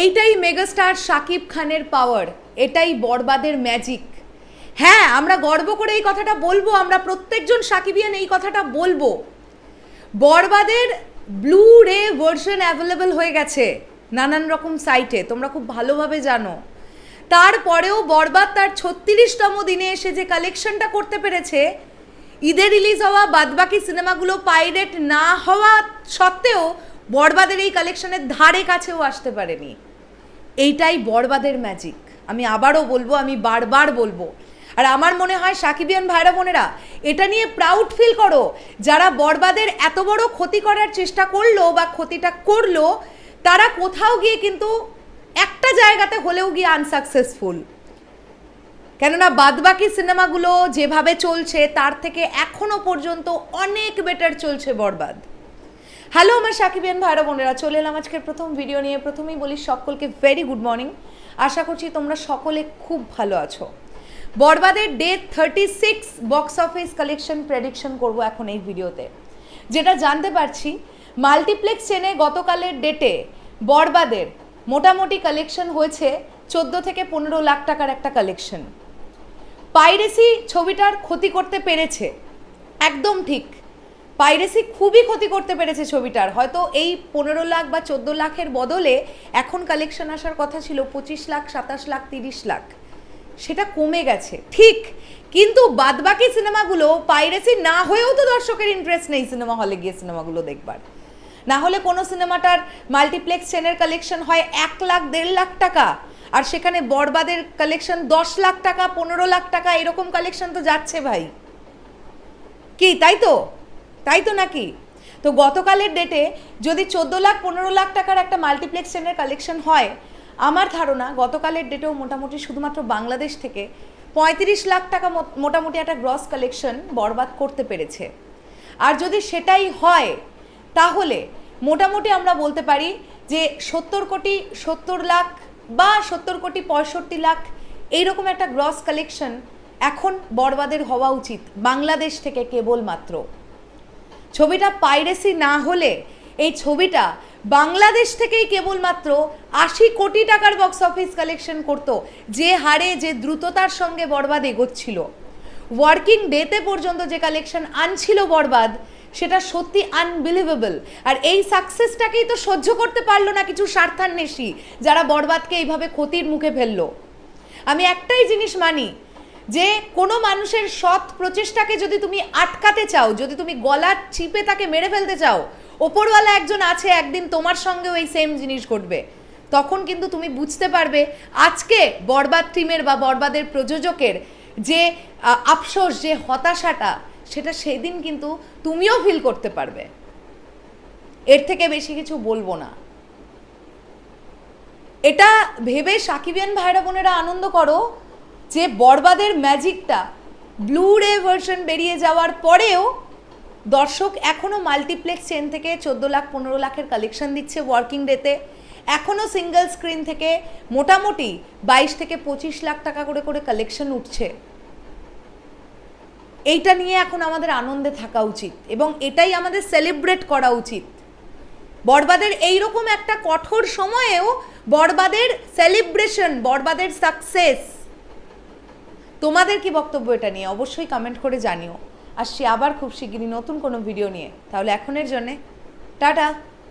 এইটাই মেগাস্টার শাকিব খানের পাওয়ার এটাই বরবাদের ম্যাজিক হ্যাঁ আমরা গর্ব করে এই কথাটা বলব, আমরা প্রত্যেকজন সাকিবিয়ান এই কথাটা বলব। বরবাদের ব্লু রে ভার্সন অ্যাভেলেবল হয়ে গেছে, নানান রকম সাইটে তোমরা খুব ভালোভাবে জানো। তারপরেও বরবাদ তার ছত্রিশতম দিনে এসে যে কালেকশনটা করতে পেরেছে, ঈদে রিলিজ হওয়া বাদবাকি সিনেমাগুলো পাইরেট না হওয়া সত্ত্বেও বরবাদের এই কালেকশনের ধারে কাছেও আসতে পারেনি। এইটাই বরবাদের ম্যাজিক আমি আবারও বলব, আমি বারবার বলব। আর আমার মনে হয় সাকিবিয়ান ভাইরা বোনেরা, এটা নিয়ে প্রাউড ফিল করো, যারা বরবাদের এত বড় ক্ষতি করার চেষ্টা করল বা ক্ষতিটা করল, তারা কোথাও গিয়ে কিন্তু একটা জায়গাতে হলেও গিয়ে আনসাকসেসফুল কেননা বাদবাকি সিনেমাগুলো যেভাবে চলছে, তার থেকে এখনও পর্যন্ত অনেক বেটার চলছে বরবাদ হ্যালো আমার সাকিবিয়ান ভাইরা বোনেরা, চলে এলাম আজকের প্রথম ভিডিও নিয়ে। প্রথমেই বলি, সকলকে ভেরি গুড মর্নিং আশা করছি তোমরা সকলে খুব ভালো আছো। বরবাদের day thirty six box office collection prediction করব এখন এই ভিডিওতে যেটা জানতে পারছি মাল্টিপ্লেক্স চেনে গতকালের ডেটে বরবাদের মোটামুটি কালেকশন হয়েছে চোদ্দ থেকে পনেরো লাখ টাকার একটা কালেকশন পাইরেসি ছবিটার ক্ষতি করতে পেরেছে। একদম ঠিক। পাইরেসি খুবই ক্ষতি করতে পেরেছে ছবিটার। হয়তো এই পনেরো লাখ বা চোদ্দ লাখের বদলে এখন কালেকশন আসার কথা ছিল পঁচিশ লাখ, সাতাশ লাখ, তিরিশ লাখ। সেটা কমে গেছে। ঠিক, কিন্তু বাদবাকি সিনেমাগুলো পাইরেসি না হয়েও তো দর্শকের ইন্টারেস্ট নেই সিনেমা হলে গিয়ে সিনেমাগুলো দেখবার। না হলে কোনো সিনেমাটার মাল্টিপ্লেক্স চেনের কালেকশন হয় এক লাখ, দেড় লাখ টাকা। আর সেখানে বরবাদের কালেকশন দশ লাখ টাকা, পনেরো লাখ টাকা, এরকম কালেকশন তো যাচ্ছে ভাই। কি, তাই তো? তাই তো নাকি? তো গতকালের ডেটে যদি চোদ্দ লাখ, পনেরো লাখ টাকার একটা মাল্টিপ্লেক্স চেনের কালেকশন হয়, আমার ধারণা গতকালের ডেটেও মোটামুটি শুধুমাত্র বাংলাদেশ থেকে পঁয়ত্রিশ লাখ টাকা মোটামুটি একটা গ্রস কালেকশন বরবাদ করতে পেরেছে। আর যদি সেটাই হয়, তাহলে মোটামুটি আমরা বলতে পারি যে সত্তর কোটি, সত্তর লাখ বা সত্তর কোটি পঁয়ষট্টি লাখ এইরকম একটা গ্রস কালেকশন এখন বরবাদের হওয়া উচিত, বাংলাদেশ থেকে কেবলমাত্র। ছবিটা পাইরেসি না হলে এই ছবিটা বাংলাদেশ থেকেই কেবলমাত্র আশি কোটি টাকার বক্স অফিস কালেকশন করত, যে হারে, যে দ্রুততার সঙ্গে বরবাদ এগোচ্ছিল। ওয়ার্কিং ডেতে পর্যন্ত যে কালেকশন আনছিল বরবাদ, সেটা সত্যি আনবিলিভেবল আর এই সাকসেসটাকেই তো সহ্য করতে পারল না কিছু স্বার্থান্বেষী, যারা বরবাদকে এইভাবে ক্ষতির মুখে ফেলল। আমি একটাই জিনিস মানি যে কোনো মানুষের সৎ প্রচেষ্টাকে যদি তুমি আটকাতে চাও, যদি তুমি গলা চিপে তাকে মেরে ফেলতে চাও, ওপরওয়ালা একজন আছে, একদিন তোমার সঙ্গেও এই সেম জিনিস ঘটবে। তখন কিন্তু তুমি বুঝতে পারবে, আজকে বরবাদ টিমের বা বরবাদের প্রযোজকের যে আফসোস, যে হতাশাটা, সেটা সেদিন কিন্তু তুমিও ফিল করতে পারবে। এর থেকে বেশি কিছু বলব না। এটা ভেবে সাকিবিয়ান ভাইরা বোনেরা আনন্দ করো যে বরবাদের ম্যাজিকটা ব্লু রে ভার্সন বেরিয়ে যাওয়ার পরেও দর্শক এখনও মাল্টিপ্লেক্স চেন থেকে চোদ্দ লাখ, পনেরো লাখের কালেকশন দিচ্ছে ওয়ার্কিং ডেতে এখনও সিঙ্গেল স্ক্রিন থেকে মোটামুটি বাইশ থেকে পঁচিশ লাখ টাকা করে করে কালেকশন উঠছে। এইটা নিয়ে এখন আমাদের আনন্দে থাকা উচিত এবং এটাই আমাদের সেলিব্রেট করা উচিত। বরবাদের এইরকম একটা কঠোর সময়েও বরবাদের সেলিব্রেশন বরবাদের সাকসেস তোমাদের কি বক্তব্য এটা নিয়ে? অবশ্যই কমেন্ট করে জানিও। আসছি আবার খুব শিগগিরই নতুন কোনো ভিডিও নিয়ে। তাহলে এখনের জন্যে, টাটা!